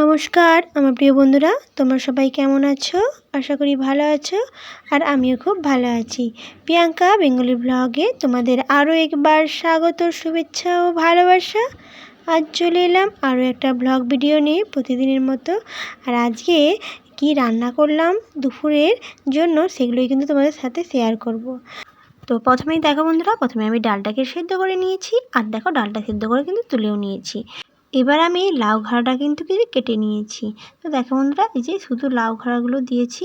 নমস্কার, আমার প্রিয় বন্ধুরা, তোমরা সবাই কেমন আছো? আশা করি ভালো আছো, আর আমিও খুব ভালো আছি। প্রিয়াঙ্কা বেঙ্গলি ব্লগে তোমাদের আরও একবার স্বাগত, শুভেচ্ছা ও ভালোবাসা। আজ চলে এলাম আরও একটা ব্লগ ভিডিও নিয়ে প্রতিদিনের মতো। আর আজকে কি রান্না করলাম দুপুরের জন্য সেগুলোই কিন্তু তোমাদের সাথে শেয়ার করব। তো প্রথমেই দেখো বন্ধুরা, প্রথমে আমি ডালটাকে সেদ্ধ করে নিয়েছি, আর দেখো ডালটা সেদ্ধ করে কিন্তু তুলেও নিয়েছি। এবার আমি লাউ ঘাড়াটা কিন্তু কেটে নিয়েছি তো দেখো বন্ধুরা, এই যে শুধু লাউ ঘাড়াগুলো দিয়েছি,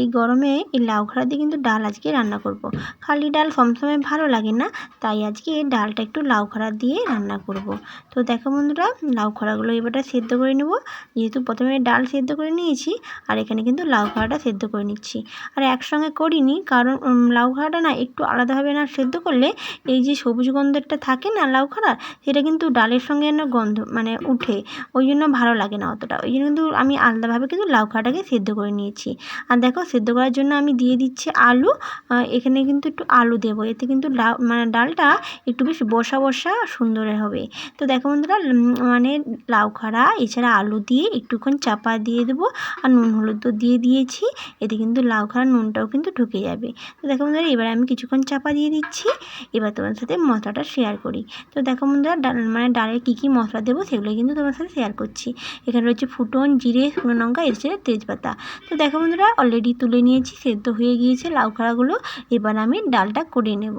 এই গরমে এই লাউ ঘাড়া দিয়ে কিন্তু ডাল আজকে রান্না করব। খালি ডাল সবসময় ভালো লাগে না, তাই আজকে এই ডালটা একটু লাউ খাড়া দিয়ে রান্না করব। তো দেখো বন্ধুরা, লাউ খাড়াগুলো এবারটা সেদ্ধ করে নেব যেহেতু প্রথমে ডাল সেদ্ধ করে নিয়েছি, আর এখানে কিন্তু লাউ খাড়াটা সেদ্ধ করে নিচ্ছি আর একসঙ্গে করিনি, কারণ লাউ খাড়াটা না একটু আলাদাভাবে না সেদ্ধ করলে, এই যে সবুজ গন্ধটা থাকে না লাউ খাড়া সেটা কিন্তু ডালের সঙ্গে না গন্ধ মানে মানে উঠে। ওই জন্য ভালো লাগে না অতটা। ওই জন্য কিন্তু আমি আলাদাভাবে কিন্তু লাউ খাটাকে সেদ্ধ করে নিয়েছি। আর দেখো, সেদ্ধ করার জন্য আমি দিয়ে দিচ্ছি আলু। এখানে কিন্তু একটু আলু দেবো। এতে কিন্তু লাউ মানে ডালটা একটু বেশ বসা বসা সুন্দর হবে। তো দেখো বন্ধুরা মানে লাউ খাড়া এছাড়া আলু দিয়ে একটুক্ষণ চাপা দিয়ে দেবো। আর নুন হলুদ তো দিয়ে দিয়েছি। এতে কিন্তু লাউ খাড়া নুনটাও কিন্তু ঢুকে যাবে। তো দেখো বন্ধুরা, এবার আমি কিছুক্ষণ চাপা দিয়ে দিচ্ছি। এবার তোমার সাথে মশলাটা শেয়ার করি। তো দেখো বন্ধুরা, ডাল মানে ডালে কী কী মশলা দেবো সেগুলো কিন্তু তোমার সাথে শেয়ার করছি। এখানে রয়েছে ফুটন, জিরে, শুকনো লঙ্কা এর তেজপাতা। তো দেখো বন্ধুরা অলরেডি তুলে নিয়েছি, সেদ্ধ হয়ে গিয়েছে লাউ খাড়াগুলো এবার আমি ডালটা করে নেব।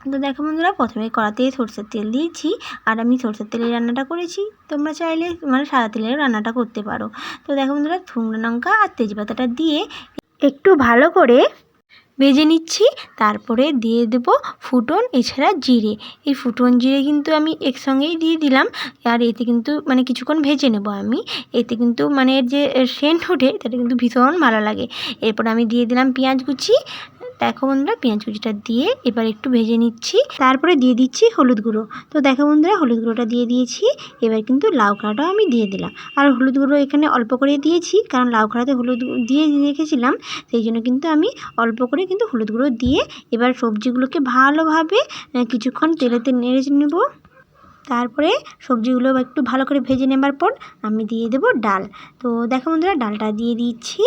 তো দেখো বন্ধুরা, প্রথমে কড়াতে সরষের তেল দিয়েছি, আর আমি সরষের তেলে রান্নাটা করেছি। তোমরা চাইলে মানে সাদা তেলের রান্নাটা করতে পারো। তো দেখো বন্ধুরা, শুকনো লঙ্কা আর তেজপাতাটা দিয়ে একটু ভালো করে ভেজে নিচ্ছি, তারপরে দিয়ে দেব ফুটন, এছাড়া জিরে। এই ফুটন জিরে কিন্তু আমি একসঙ্গেই দিয়ে দিলাম, আর এতে কিন্তু মানে কিছুক্ষণ ভেজে নেব আমি। এতে কিন্তু মানে যে সেন্ট ওঠে, তাতে কিন্তু ভীষণ ভালো লাগে। এরপর আমি দিয়ে দিলাম পেঁয়াজ কুচি দেখো বন্ধুরা পেঁয়াজ কুচিটা দিয়ে এবার একটু ভেজে নিচ্ছি। তারপরে দিয়ে দিচ্ছি হলুদ গুঁড়ো। তো দেখো বন্ধুরা, হলুদ গুঁড়োটা দিয়ে দিয়েছি। এবার কিন্তু লাউ খাড়াটাও আমি দিয়ে দিলাম। আর হলুদ গুঁড়ো এখানে অল্প করে দিয়েছি, কারণ লাউ খাড়াতে হলুদ দিয়ে রেখেছিলাম। সেই জন্য কিন্তু আমি অল্প করে কিন্তু হলুদ গুঁড়ো দিয়ে এবার সবজিগুলোকে ভালোভাবে কিছুক্ষণ তেলেতে নেড়ে নেব। তারপরে সবজিগুলো একটু ভালো করে ভেজে নেবার পর আমি দিয়ে দেবো ডাল। তো দেখো বন্ধুরা, ডালটা দিয়ে দিচ্ছি।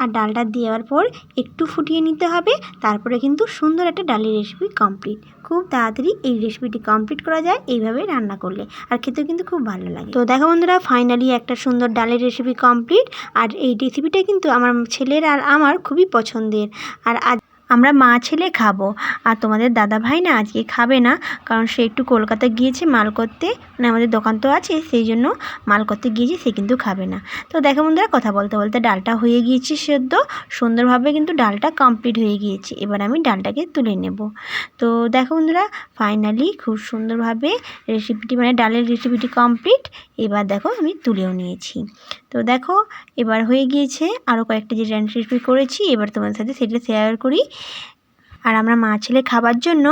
আর ডালটা দেওয়ার পর একটু ফুটিয়ে নিতে হবে। তারপরে কিন্তু সুন্দর একটা ডালের রেসিপি কমপ্লিট খুব তাড়াতাড়ি এই রেসিপিটি কমপ্লিট করা যায় এইভাবে রান্না করলে। আর খেতেও কিন্তু খুব ভালো লাগে। তো দেখো বন্ধুরা ফাইনালি একটা সুন্দর ডালের রেসিপি কমপ্লিট আর এই রেসিপিটা কিন্তু আমার ছেলের আর আমার খুবই পছন্দের। আর আজ আমরা মা ছেলে খাব। আর তোমাদের দাদা ভাই না আজকে খাবে না, কারণ সে একটু কলকাতা গিয়েছে মাল করতে মানে আমাদের দোকান তো আছে, সেই জন্য মাল করতে গিয়েছে, সে কিন্তু খাবে না। তো দেখো বন্ধুরা, কথা বলতে বলতে ডালটা হয়ে গিয়েছে সেদ্ধ। সুন্দরভাবে কিন্তু ডালটা কমপ্লিট হয়ে গিয়েছে। এবার আমি ডালটাকে তুলে নেব। তো দেখো বন্ধুরা ফাইনালি খুব সুন্দরভাবে রেসিপিটি মানে ডালের রেসিপিটি কমপ্লিট এবার দেখো আমি তুলেও নিয়েছি। তো দেখো, এবার হয়ে গিয়েছে আরও কয়েকটা যে রেসিপি করেছি, এবার তোমাদের সাথে সেটা শেয়ার করি। আর আমরা মা ছেলে খাবার জন্য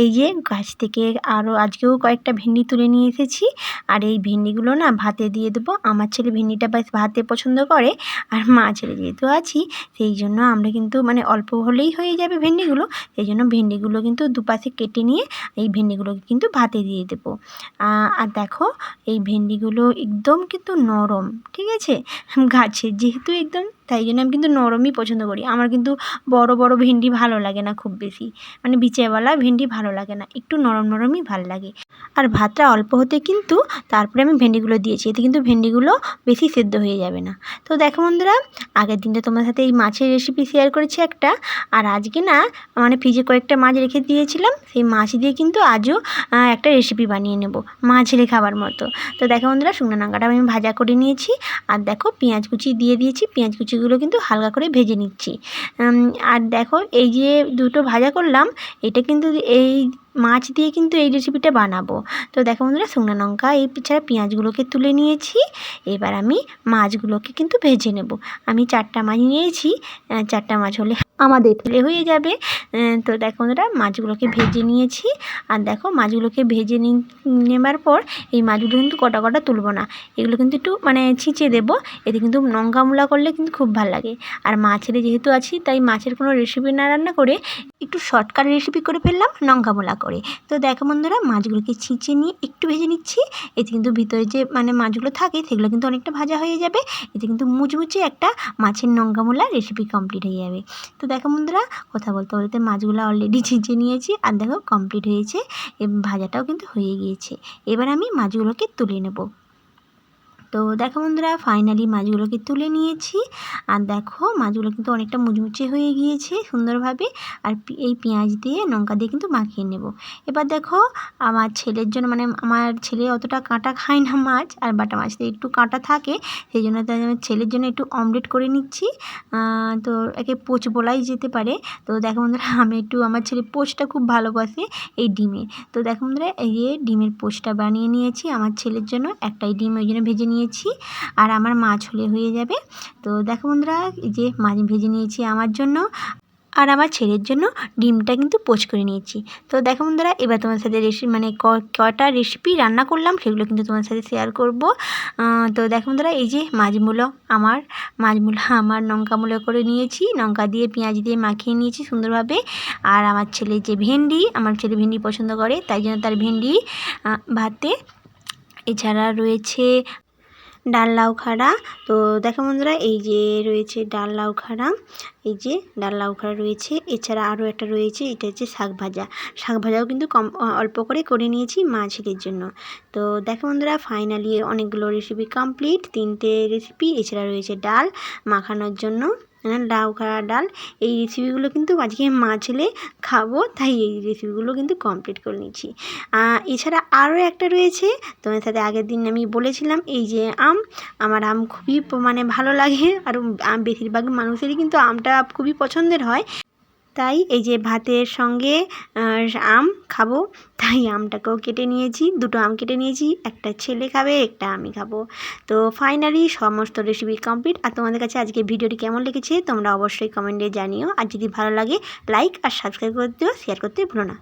এই যে গাছ থেকে আরও আজকেও কয়েকটা ভেন্ডি তুলে নিয়ে এসেছি। আর এই ভেন্ডিগুলো না ভাতে দিয়ে দেবো। আমার ছেলে ভেন্ডিটা বেশ ভাতে পছন্দ করে আর মা ছেলে যেহেতু আছি, সেই জন্য আমরা কিন্তু মানে অল্প হলেই হয়ে যাবে ভেন্ডিগুলো। সেই জন্য ভেন্ডিগুলো কিন্তু দুপাশে কেটে নিয়ে এই ভেন্ডিগুলোকে কিন্তু ভাতে দিয়ে দেবো। আর দেখো এই ভেন্ডিগুলো একদম কিন্তু নরম, ঠিক আছে? গাছের যেহেতু একদম তাই জন্য আমি কিন্তু নরমই পছন্দ করি। আমার কিন্তু বড় বড় ভেন্ডি ভালো লাগে না খুব বেশি। মানে বিচেওয়ালা ভেন্ডি ভালো লাগে না, একটু নরম, নরমই ভালো লাগে। আর ভাতটা অল্প হতে কিন্তু তারপরে আমি ভেন্ডিগুলো দিয়েছি, এতে কিন্তু ভেন্ডিগুলো বেশি সেদ্ধ হয়ে যাবে না। তো দেখো বন্ধুরা, আগের দিনটা তোমার সাথে এই মাছের রেসিপি শেয়ার করেছি একটা, আর আজকে না মানে ফ্রিজে কয়েকটা মাছ রেখে দিয়েছিলাম, সেই মাছ দিয়ে কিন্তু আজও একটা রেসিপি বানিয়ে নেব মাছ রেখে খাবার মতো। তো দেখো বন্ধুরা, শুকনো লঙ্কাটা আমি ভাজা করে নিয়েছি, আর দেখো পেঁয়াজ কুচি দিয়ে দিয়েছি, পেঁয়াজ কুচিগুলো কিন্তু হালকা করে ভেজে নিচ্ছি। আর দেখো, এই যে দুটো ভাজা করলাম, এটা কিন্তু এই মাছ দিয়ে কিন্তু এই রেসিপিটা বানাবো। তো দেখো বন্ধুরা, শুকনো লঙ্কা, এই ছাড়া পেঁয়াজগুলোকে তুলে নিয়েছি। এবার আমি মাছগুলোকে কিন্তু ভেজে নেব। আমি চারটা মাছ নিয়েছি চারটা মাছ হলে আমাদের তুলে হয়ে যাবে। তো দেখো বন্ধুরা, মাছগুলোকে ভেজে নিয়েছি। আর দেখো, মাছগুলোকে ভেজে নেবার পর এই মাছগুলো কিন্তু কটা কটা তুলবো না। এগুলো কিন্তু একটু মানে ছিঁচে দেবো। এতে কিন্তু লঙ্কা মূলা করলে কিন্তু খুব ভালো লাগে। আর মাছের যেহেতু আছি, তাই মাছের কোনো রেসিপি না রান্না করে একটু শর্টকাট রেসিপি করে ফেললাম লঙ্কা মূলা করে। তো দেখো বন্ধুরা, মাছগুলোকে ছিঁচে নিয়ে একটু ভেজে নিচ্ছি। এতে কিন্তু ভিতরে যে মানে মাছগুলো থাকে, সেগুলো কিন্তু অনেকটা ভাজা হয়ে যাবে। এতে কিন্তু মুচমুচে একটা মাছের লঙ্কা মূলা রেসিপি কমপ্লিট হয়ে যাবে। তো দেখো বন্ধুরা, কথা বলতে বলতে মাছগুলো অলরেডি ছিঁচে নিয়েছি আর দেখো কমপ্লিট হয়েছে। ভাজাটাও কিন্তু হয়ে গিয়েছে। এবার আমি মাছগুলোকে তুলে নেব। তো দেখো বন্ধুরা ফাইনালি মাছগুলোকে তুলে নিয়েছি। আর দেখো, মাছগুলো কিন্তু অনেকটা মুচমুচে হয়ে গিয়েছে সুন্দরভাবে। আর এই পেঁয়াজ দিয়ে লঙ্কা দিয়ে কিন্তু মাখিয়ে নেব। এবার দেখো, আমার ছেলের জন্য মানে আমার ছেলে অতটা কাঁটা খায় না মাছ, আর বাটা মাছতে একটু কাঁটা থাকে। সেই জন্য তাই আমার ছেলের জন্য একটু অমলেট করে নিচ্ছি। তো একে পোচ বলাই যেতে পারে। তো দেখো বন্ধুরা, আমি একটু আমার ছেলে পোচটা খুব ভালোবাসে এই ডিমে। তো দেখো বন্ধুরা, এই ডিমের পোচটা বানিয়ে নিয়েছি। আমার ছেলের জন্য একটাই ডিম, ওই জন্য ভেজে নিয়েছি। আর আমার মাছ হলে হয়ে যাবে। তো দেখো বন্ধুরা, এই যে মাছ ভেজে নিয়েছি আমার জন্য আর আমার ছেলের জন্য ডিমটা কিন্তু পোচ করে নিয়েছি। তো দেখো বন্ধুরা, এবার তোমার সাথে রেসিপি মানে কটা রেসিপি রান্না করলাম সেগুলো কিন্তু তোমার সাথে শেয়ার করব। তো দেখো বন্ধুরা, এই যে মাছগুলো আমার মাছগুলো আমার লঙ্কা মূলো করে নিয়েছি, লঙ্কা দিয়ে, পেঁয়াজ দিয়ে মাখিয়ে নিয়েছি সুন্দরভাবে। আর আমার ছেলে যে ভেন্ডি, আমার ছেলে ভেন্ডি পছন্দ করে, তাই জন্য তার ভেন্ডি ভাতে। এছাড়া রয়েছে ডাল লাউ খাড়া। তো দেখো বন্ধুরা, এই যে রয়েছে ডাল লাউ খাড়া। এই যে ডাল লাউ খাড়া রয়েছে। এছাড়া আরও একটা রয়েছে, এটা হচ্ছে শাক ভাজা। শাক ভাজাও কিন্তু কম অল্প করে করে নিয়েছি মা ছেলের জন্য। তো দেখো বন্ধুরা ফাইনালি অনেকগুলো রেসিপি কমপ্লিট তিনটে রেসিপি এছাড়া রয়েছে ডাল মাখানোর জন্য। লাউ খাড়া ডাল। এই রেসিপিগুলো কিন্তু আজকে মাছলে খাব, তাই এই রেসিপিগুলো কিন্তু কমপ্লিট করে নিচ্ছি। এছাড়া আরও একটা রয়েছে তোমার সাথে আগের দিন আমি বলেছিলাম, এই যে আম। আমার আম খুবই মানে ভালো লাগে, আর বেশিরভাগ মানুষেরই কিন্তু আমটা খুবই পছন্দের হয়। তাই এই যে ভাতের সঙ্গে আম খাব, তাই আমটাকেও কেটে নিয়েছি, দুটো আম কেটে নিয়েছি, একটা ছেলে খাবে, একটা আমি খাব। তো ফাইনালি সমস্ত রেসিপি কমপ্লিট আর তোমাদের কাছে আজকে ভিডিওটি কেমন লেগেছে, তোমরা অবশ্যই কমেন্টে জানিও। আর যদি ভালো লাগে লাইক আর সাবস্ক্রাইব করতেও শেয়ার করতে ভুলো না।